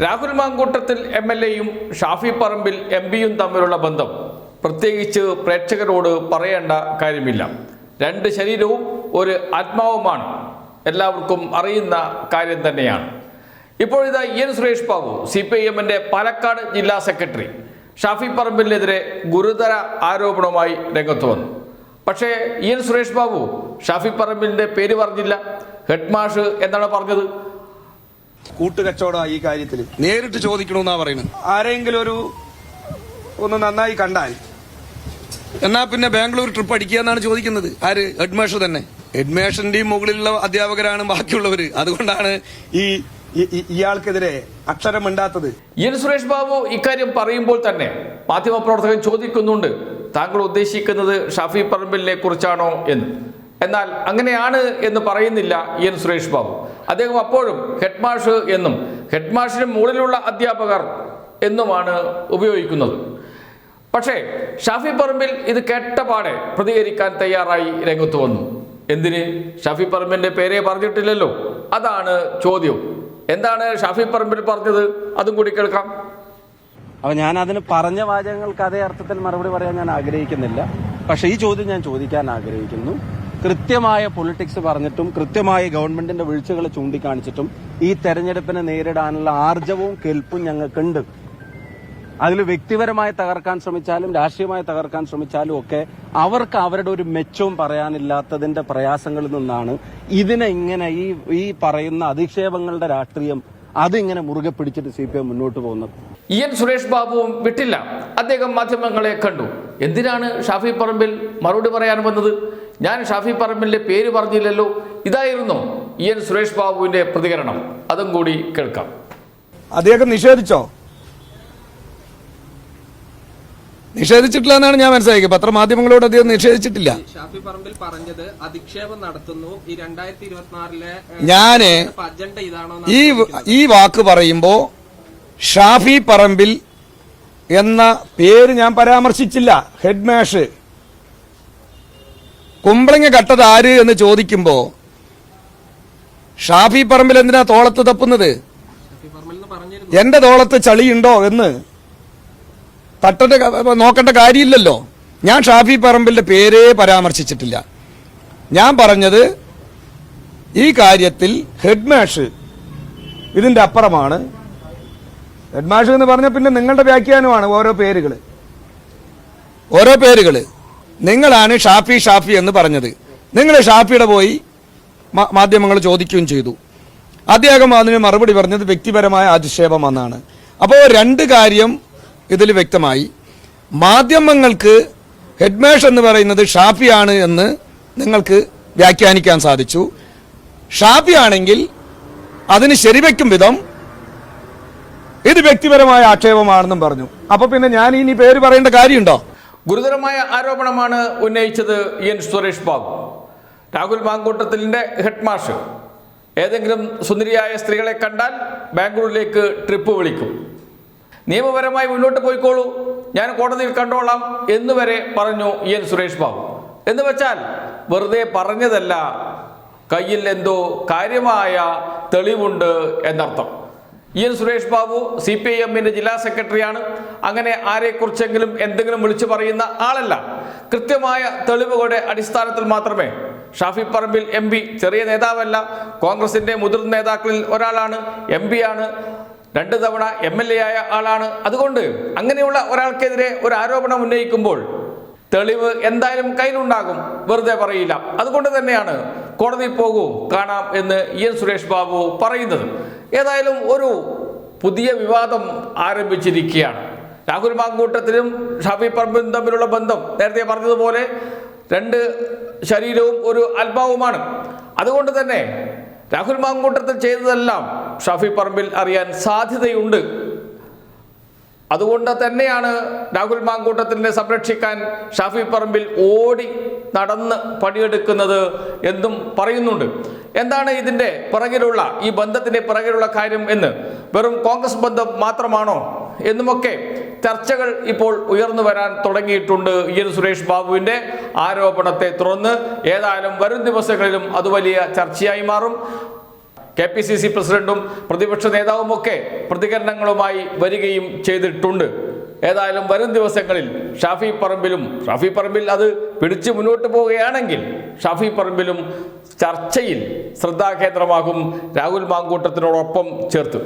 Rahul Mamkootathil M L എയും Shafi Parambil M പിയും തമ്മിലുള്ള ബന്ധം. പ്രത്യേകിച്ച് പ്രേക്ഷകരോട് പറയേണ്ട കാര്യമില്ല. രണ്ട് ശരീരവും ഒരു ആത്മാവുമാണ്. എല്ലാവർക്കും അറിയുന്ന കാര്യം തന്നെയാണ്. ഇപ്പോഴിതാ E N Suresh Babu C P I എമ്മിന്റെ പാലക്കാട് ജില്ലാ സെക്രട്ടറി. ഷാഫി പറമ്പിലിനെതിരെ ഗുരുതര ആരോപണവുമായി രംഗത്ത് വന്നു. പക്ഷേ ഇ എൻ സുരേഷ് ബാബു ഷാഫി പറമ്പിലിന്റെ പേര് പറഞ്ഞില്ല. ഹെഡ് മാഷ് എന്നാണ് പറഞ്ഞത്? കൂട്ടുകച്ചവടം ഈ കാര്യത്തിൽ. നേരിട്ട് ചോദിക്കണമെന്നാ പറയുന്നത്. ആരെങ്കിലും ഒരു ഒന്ന് നന്നായി കണ്ടാൽ. എന്നാ പിന്നെ ബാംഗ്ലൂർ ട്രിപ്പ് അടിക്കുക എന്നാണ് ചോദിക്കുന്നത്. ആര്? ഹെഡ്മാഷർ തന്നെ. ഹെഡ്മാഷറിന്റെയും മുകളിലുള്ള അധ്യാപകരാണ് ബാക്കിയുള്ളവര്. അതുകൊണ്ടാണ് ഈ ഇയാൾക്കെതിരെ അക്ഷരമിണ്ടാത്തത്. എൻ സുരേഷ് ബാബു ഇക്കാര്യം പറയുമ്പോൾ തന്നെ മാധ്യമപ്രവർത്തകൻ ചോദിക്കുന്നുണ്ട് താങ്കൾ ഉദ്ദേശിക്കുന്നത് ഷാഫി പറമ്പിലിനെ കുറിച്ചാണോ എന്ന്. എന്നാൽ അങ്ങനെയാണ് എന്ന് പറയുന്നില്ല എൻ സുരേഷ് ബാബു. അദ്ദേഹം അപ്പോഴും ഹെഡ് മാഷ് എന്നും ഹെഡ് മാഷിന് മുകളിലുള്ള അധ്യാപകർ എന്നുമാണ് ഉപയോഗിക്കുന്നത്. പക്ഷേ ഷാഫി പറമ്പിൽ ഇത് കേട്ട പാടെ പ്രതികരിക്കാൻ തയ്യാറായി രംഗത്ത് വന്നു. എന്തിന്? ഷാഫി പറമ്പിന്റെ പേരെ പറഞ്ഞിട്ടില്ലല്ലോ. അതാണ് ചോദ്യം. എന്താണ് ഷാഫി പറമ്പിൽ പറഞ്ഞത്? അതും കൂടി കേൾക്കാം. അപ്പൊ ഞാൻ അതിന് പറഞ്ഞ വാചകങ്ങൾക്ക് അതേ അർത്ഥത്തിൽ മറുപടി പറയാൻ ഞാൻ ആഗ്രഹിക്കുന്നില്ല. പക്ഷേ ഈ ചോദ്യം ഞാൻ ചോദിക്കാൻ ആഗ്രഹിക്കുന്നു. കൃത്യമായ പൊളിറ്റിക്സ് പറഞ്ഞിട്ടും കൃത്യമായ ഗവൺമെന്റിന്റെ വീഴ്ചകൾ ചൂണ്ടിക്കാണിച്ചിട്ടും ഈ തെരഞ്ഞെടുപ്പിനെ നേരിടാനുള്ള ആർജവും കെൽപ്പും ഞങ്ങൾക്കുണ്ട്. അതിൽ വ്യക്തിപരമായി തകർക്കാൻ ശ്രമിച്ചാലും രാഷ്ട്രീയമായി തകർക്കാൻ ശ്രമിച്ചാലും ഒക്കെ അവർക്ക് അവരുടെ ഒരു മെച്ചവും പറയാനില്ലാത്തതിന്റെ പ്രയാസങ്ങളിൽ നിന്നാണ് ഇതിനെ ഇങ്ങനെ ഈ ഈ പറയുന്ന അധിക്ഷേപങ്ങളുടെ രാഷ്ട്രീയം അതിങ്ങനെ മുറുകെ പിടിച്ചിട്ട് സി പി എം മുന്നോട്ട് പോകുന്നത്. ഇ സുരേഷ് ബാബുവും വിട്ടില്ല. അദ്ദേഹം മാധ്യമങ്ങളെ കണ്ടു. എന്തിനാണ് ഷാഫി പറമ്പിൽ മറുപടി പറയാൻ വന്നത്? ഞാൻ ഷാഫി പറമ്പിന്റെ പേര് പറഞ്ഞില്ലല്ലോ. ഇതായിരുന്നു ഇ എൻ സുരേഷ് ബാബുവിന്റെ പ്രതികരണം. അതും കൂടി കേൾക്കാം. അദ്ദേഹം നിഷേധിച്ചോ? നിഷേധിച്ചിട്ടില്ല എന്നാണ് ഞാൻ മനസ്സിലാക്കിയത്. പത്രമാധ്യമങ്ങളോട് അദ്ദേഹം നിഷേധിച്ചിട്ടില്ല. ഷാഫി പറമ്പിൽ പറഞ്ഞത് അധിക്ഷേപം നടത്തുന്നു. ഈ രണ്ടായിരത്തി ഇരുപത്തിനാറിലെ ഞാൻ അജണ്ട ഇതാണോ ഈ ഈ വാക്ക് പറയുമ്പോ ഷാഫി പറമ്പിൽ എന്ന പേര് ഞാൻ പരാമർശിച്ചില്ല. ഹെഡ്മാഷ് കുമ്പളങ്ങ കട്ടത് ആര് എന്ന് ചോദിക്കുമ്പോ ഷാഫി പറമ്പിൽ എന്തിനാ തോളത്ത് തപ്പുന്നത്? എന്റെ തോളത്ത് ചളിയുണ്ടോ എന്ന് തട്ടന്റെ നോക്കേണ്ട കാര്യമില്ലല്ലോ. ഞാൻ ഷാഫി പറമ്പിലിന്റെ പേരേ പരാമർശിച്ചിട്ടില്ല. ഞാൻ പറഞ്ഞത് ഈ കാര്യത്തിൽ ഹെഡ്മാഷ് ഇതിന്റെ അപ്പുറമാണ്. ഹെഡ്മാഷ് എന്ന് പറഞ്ഞ പിന്നെ നിങ്ങളുടെ വ്യാഖ്യാനമാണ് ഓരോ പേരുകൾ ഓരോ പേരുകൾ നിങ്ങളാണ് ഷാഫി ഷാഫി എന്ന് പറഞ്ഞത്. നിങ്ങൾ ഷാഫിയുടെ പോയി മാധ്യമങ്ങൾ ചോദിക്കുകയും ചെയ്തു. അദ്ദേഹം അതിന് മറുപടി പറഞ്ഞത് വ്യക്തിപരമായ അധിക്ഷേപം എന്നാണ് അപ്പോൾ രണ്ട് കാര്യം ഇതിൽ വ്യക്തമായി. മാധ്യമങ്ങൾക്ക് ഹെഡ്മേഷ് എന്ന് പറയുന്നത് ഷാഫിയാണ് എന്ന് നിങ്ങൾക്ക് വ്യാഖ്യാനിക്കാൻ സാധിച്ചു. ഷാഫിയാണെങ്കിൽ അതിന് ശരിവെക്കും വിധം ഇത് വ്യക്തിപരമായ ആക്ഷേപമാണെന്നും പറഞ്ഞു. അപ്പൊ പിന്നെ ഞാൻ ഇനി പേര് പറയേണ്ട കാര്യമുണ്ടോ? ഗുരുതരമായ ആരോപണമാണ് ഉന്നയിച്ചത് എൻ സുരേഷ് ബാബു. രാഹുൽ മാങ്കൂട്ടത്തിലിന്റെ ഹെഡ് മാഷ് ഏതെങ്കിലും സുന്ദരിയായ സ്ത്രീകളെ കണ്ടാൽ ബാംഗ്ലൂരിലേക്ക് ട്രിപ്പ് വിളിക്കും. നിയമപരമായി മുന്നോട്ട് പോയിക്കോളൂ. ഞാൻ കോടതിയിൽ കണ്ടോളാം എന്ന് വരെ പറഞ്ഞു എൻ സുരേഷ് ബാബു. എന്ന് വെച്ചാൽ വെറുതെ പറഞ്ഞതല്ല കയ്യിൽ എന്തോ കാര്യമായ തെളിവുണ്ട് എന്നർത്ഥം. E N Suresh Babu C P I എമ്മിന്റെ ജില്ലാ സെക്രട്ടറിയാണ്. അങ്ങനെ ആരെക്കുറിച്ചെങ്കിലും എന്തെങ്കിലും വിളിച്ചു പറയുന്ന ആളല്ല. കൃത്യമായ തെളിവുകളുടെ അടിസ്ഥാനത്തിൽ മാത്രമേ ഷാഫി പറമ്പിൽ എം പി ചെറിയ നേതാവല്ല. കോൺഗ്രസിന്റെ മുതിർന്ന നേതാക്കളിൽ ഒരാളാണ് എം ആണ്. രണ്ട് തവണ എം എൽ എ ആയ ആളാണ്. അതുകൊണ്ട് അങ്ങനെയുള്ള ഒരാൾക്കെതിരെ ഒരു ആരോപണം ഉന്നയിക്കുമ്പോൾ തെളിവ് എന്തായാലും കയ്യിലുണ്ടാകും. വെറുതെ പറയില്ല. അതുകൊണ്ട് തന്നെയാണ് കോടതി പോകൂ കാണാം എന്ന് ഇ എൻ സുരേഷ് ബാബു പറയുന്നത്. ഏതായാലും ഒരു പുതിയ വിവാദം ആരംഭിച്ചിരിക്കുകയാണ്. രാഹുൽ മാങ്കൂട്ടത്തിനും ഷാഫി പറമ്പും തമ്മിലുള്ള ബന്ധം നേരത്തെ പറഞ്ഞതുപോലെ രണ്ട് ശരീരവും ഒരു ആത്മാവുമാണ് അതുകൊണ്ട് തന്നെ രാഹുൽ മാങ്കൂട്ടത്തിൽ ചെയ്തതെല്ലാം ഷാഫി പറമ്പിൽ അറിയാൻ സാധ്യതയുണ്ട്. അതുകൊണ്ട് തന്നെയാണ് രാഹുൽ മാങ്കൂട്ടത്തിനെ സംരക്ഷിക്കാൻ ഷാഫി പറമ്പിൽ ഓടി നടന്ന് പണിയെടുക്കുന്നത് എന്നും പറയുന്നുണ്ട്. എന്താണ് ഇതിന്റെ പിറകിലുള്ള ഈ ബന്ധത്തിന്റെ പിറകിലുള്ള കാര്യം എന്ന്? വെറും കോൺഗ്രസ് ബന്ധം മാത്രമാണോ? എന്നുമൊക്കെ ചർച്ചകൾ ഇപ്പോൾ ഉയർന്നു വരാൻ തുടങ്ങിയിട്ടുണ്ട് ഇ എൻ സുരേഷ് ബാബുവിന്റെ ആരോപണത്തെ തുടർന്ന് ഏതായാലും വരും ദിവസങ്ങളിലും അത് വലിയ ചർച്ചയായി മാറും. കെ പി സി സി പ്രസിഡന്റും പ്രതിപക്ഷ നേതാവുമൊക്കെ പ്രതികരണങ്ങളുമായി വരികയും ചെയ്തിട്ടുണ്ട്. ഏതായാലും വരും ദിവസങ്ങളിൽ ഷാഫി പറമ്പിലും ഷാഫി പറമ്പിൽ അത് പിടിച്ചു മുന്നോട്ട് പോവുകയാണെങ്കിൽ ഷാഫി പറമ്പിലും ചർച്ചയിൽ ശ്രദ്ധാകേന്ദ്രമാകും രാഹുൽ മാങ്കൂട്ടത്തിനോടൊപ്പം ചേർത്ത്.